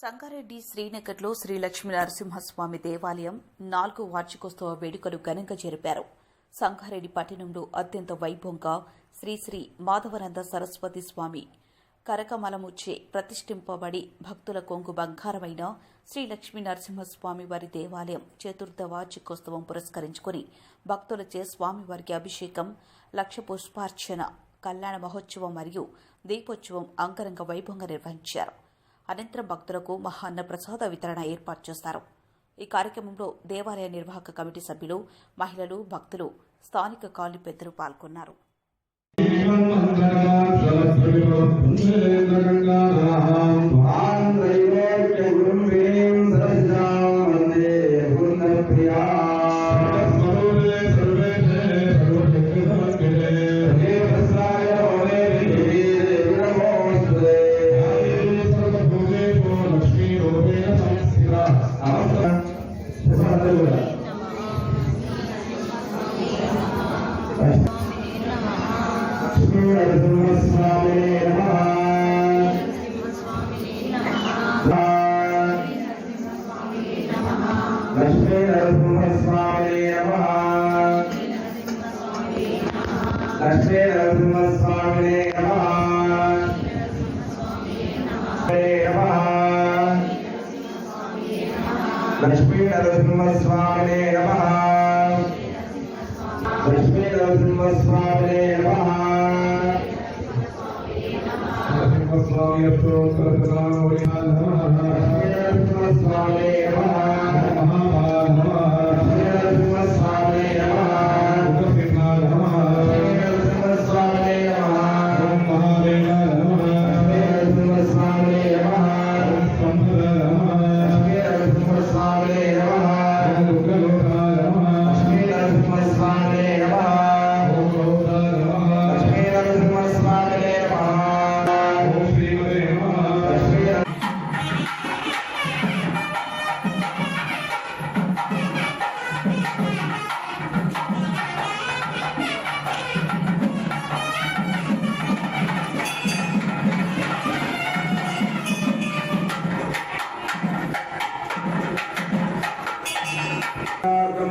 సంగారెడ్డి శ్రీనగర్లో శ్రీ లక్ష్మీ నరసింహస్వామి దేవాలయం నాలుగు వార్షికోత్సవ వేడుకలు ఘనంగా జరిపారు. సంగారెడ్డి పట్టణంలో అత్యంత వైభవంగా శ్రీశ్రీ మాధవనంద సరస్వతి స్వామి కరకమలముచ్చే ప్రతిష్ఠింపబడి భక్తుల కొంగు బంగారమైన శ్రీ లక్ష్మీ నరసింహస్వామి వారి దేవాలయం చతుర్థ వార్షికోత్సవం పురస్కరించుకుని భక్తులచే స్వామివారికి అభిషేకం లక్ష పుష్పార్చన కళ్యాణ మహోత్సవం మరియు దీపోత్సవం అంగరంగ వైభవంగా నిర్వహించారు. అనంతరం భక్తులకు మహాన్న ప్రసాద వితరణ ఏర్పాటు చేస్తారు. ఈ కార్యక్రమంలో దేవాలయ నిర్వాహక కమిటీ సభ్యులు మహిళలు భక్తులు స్థానిక కాలనీ పెద్దలు పాల్గొన్నారు. లక్ష్మీ నరసింహస్వామి నమ. లక్ష్మీ నరసింహస్వామి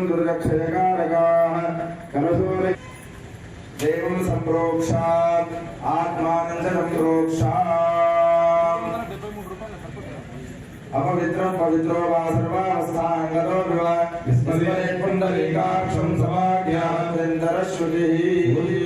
दुर्गक्षयकारकाः कलशोरे देवं सम्प्रोक्षात् आत्मानं च सम्प्रोक्षात् अपवित्रं पवित्रो वा सर्वावस्थाङ्गतो विव विस्मरे पुण्डरीकाक्षं समाज्ञातेन्दरश्रुतिः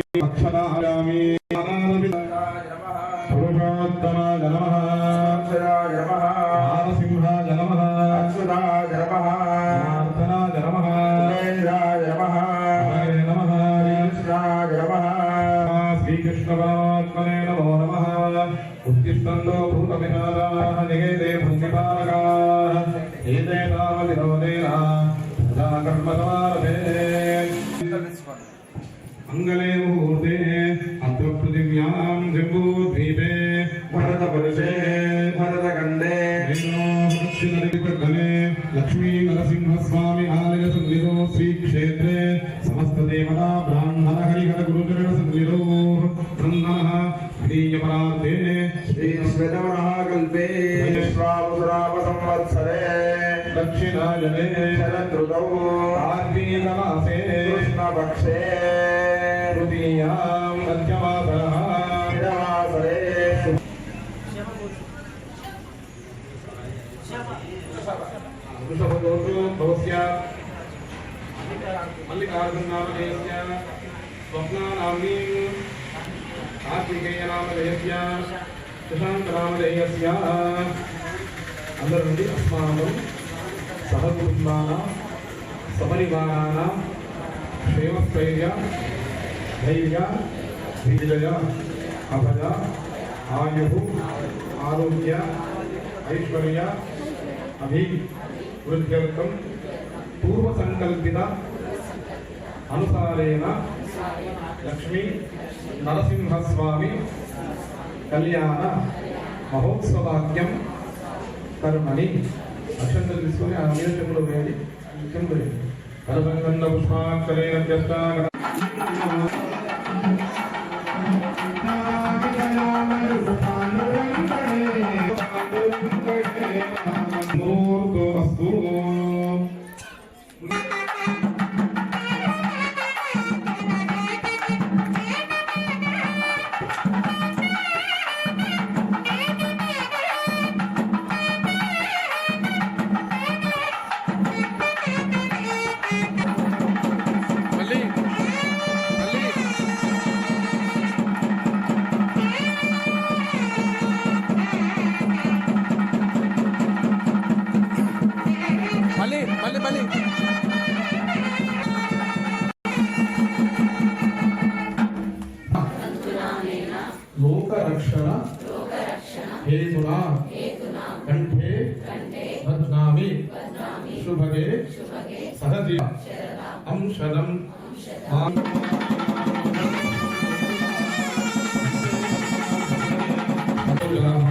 ఉత్తిష్టంలో భూతవిహారాः నిగేతే భుంగిపాలకాः ఏతే తావవినోదేన పూజా కర్మ సమారభే మంగళే ముహూర్తే అత్ర పృథివ్యాం దక్షిణాయనే शरदृतौ కార్తీకమాసే कृष्णपक्षे తృతీయాం మధ్యమాసరః मिडवासरे వృషభదోషు భవస్య మల్లికార్జునామధేయస్య స్వప్నానామ్ని కార్తికేయనామధేయస్య శశాంకనామధేయస్య అందరి నుండి అస్మాకం सहकुटुम्बानां, समरिवाराणां क्षेमस्थैर्य धैर्य विजय अभय, आयु, आरोग्य, ऐश्वर्य अभिवृद्ध पूर्वसकल अनुसारेण, लक्ष्मी, नरसिंहस्वामी, कल्याण महोत्सवाक्यम कर्मणि। కర్మని అక్షంతలు తీసుకొని ఆ నీరచంలో వేయాలి చెంపు వేయాలి కరబంగన్న పుష్పాక్షరేణ వ్యస్త शुभगे सहदि अंशदम जनाभ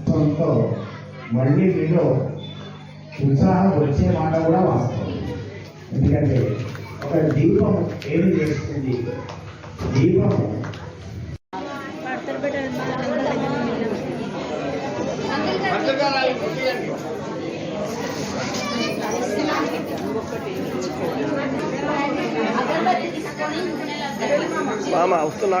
స్వరూపంతో మళ్ళీ మీలో ఉత్సాహం వచ్చే మాట కూడా వాస్తవం. ఎందుకంటే ఒక దీపం ఏమి చేస్తుంది? దీపం. మామ వస్తున్నా.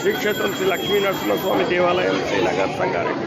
శ్రీ క్షేత్రం శ్రీ లక్ష్మీ నరసింహస్వామి దేవాలయం శ్రీనగర్ సంగారెడ్డి.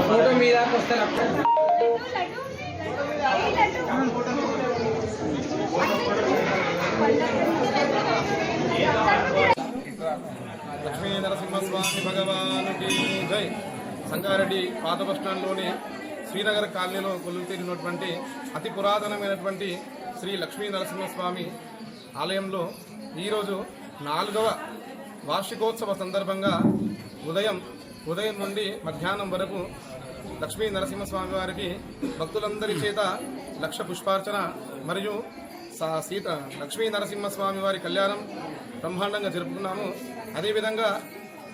ఫోటో మీద వస్తారు? లక్ష్మీ నరసింహస్వామి భగవానుకి జై. సంగారెడ్డి పాత బస్టాండ్లోని శ్రీనగర్ కాలనీలో కొలువు తీరినటువంటి అతి పురాతనమైనటువంటి శ్రీ లక్ష్మీ నరసింహస్వామి ఆలయంలో ఈరోజు నాలుగవ వార్షికోత్సవ సందర్భంగా ఉదయం ఉదయం నుండి మధ్యాహ్నం వరకు లక్ష్మీ నరసింహస్వామి వారికి భక్తులందరి చేత లక్ష పుష్పార్చన మరియు సా- సీత లక్ష్మీ నరసింహస్వామి వారి కళ్యాణం బ్రహ్మాండంగా జరుపుకున్నాము. అదేవిధంగా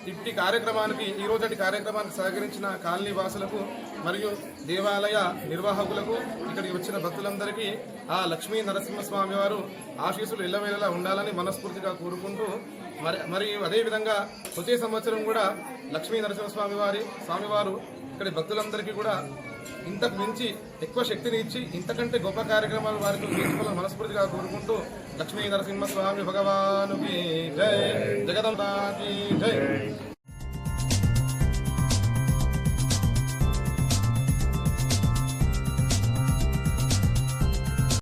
ఇట్టి కార్యక్రమానికి ఈ రోజటి కార్యక్రమానికి సహకరించిన కాలనీ వాసులకు మరియు దేవాలయ నిర్వాహకులకు ఇక్కడికి వచ్చిన భక్తులందరికీ ఆ లక్ష్మీ నరసింహస్వామి వారు ఆశీస్సులు ఎల్లవేళలా ఉండాలని మనస్ఫూర్తిగా కోరుకుంటూ మరి మరియు అదేవిధంగా వచ్చే సంవత్సరం కూడా లక్ష్మీ నరసింహస్వామి వారి స్వామివారు ఇక్కడి భక్తులందరికీ కూడా ఇంతకు మించి ఎక్కువ శక్తిని ఇచ్చి ఇంతకంటే గొప్ప కార్యక్రమాలు వారికి చేసుకోవాలని మనస్ఫూర్తిగా కోరుకుంటూ లక్ష్మీ నరసింహస్వామి భగవానుకి జై. జగదంబాకి జై.